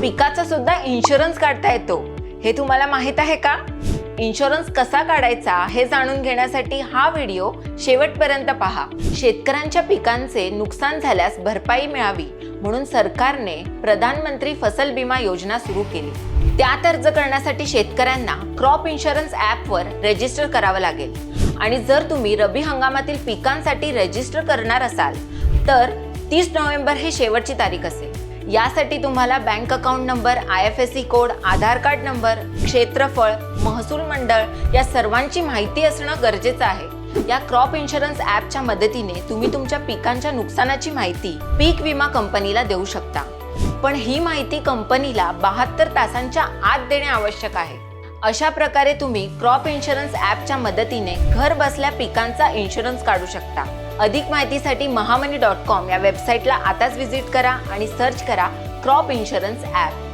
पिकाचा सुद्धा इन्शुरन्स काढता येतो. हे तुम्हाला माहीत आहे का? इन्शुरन्स कसा काढायचा हे जाणून घेण्यासाठी हा व्हिडिओ शेवटपर्यंत पहा. शेतकऱ्यांच्या पिकांचे नुकसान झाल्यास भरपाई मिळावी म्हणून सरकारने प्रधानमंत्री फसल विमा योजना सुरू केली. त्यात अर्ज करण्यासाठी शेतकऱ्यांना क्रॉप इन्शुरन्स ॲपवर रजिस्टर करावं लागेल. आणि जर तुम्ही रबी हंगामातील पिकांसाठी रजिस्टर करणार असाल तर तीस नोव्हेंबर ही शेवटची तारीख असेल. यासाठी तुम्हाला bank account number I F S C code Aadhaar card number क्षेत्रफळ महसूल मंडळ या सर्वांची माहिती असणं गरजेचं आहे. या क्रॉप इन्शुरन्स ॲपच्या मदतीने तुम्ही तुमच्या पिकांच्या नुकसानाची माहिती पीक विमा कंपनीला देऊ शकता. पण ही माहिती कंपनीला बहात्तर तासांच्या आत देणे आवश्यक आहे. अशा प्रकारे तुम्ही क्रॉप इन्शुरन्स ॲपच्या मदतीने घर बसल्या पिकांचा इन्शुरन्स काढू शकता. अधिक माहितीसाठी महामनी डॉट कॉम या वेबसाईटला आताच व्हिजिट करा आणि सर्च करा क्रॉप इन्शुरन्स ॲप.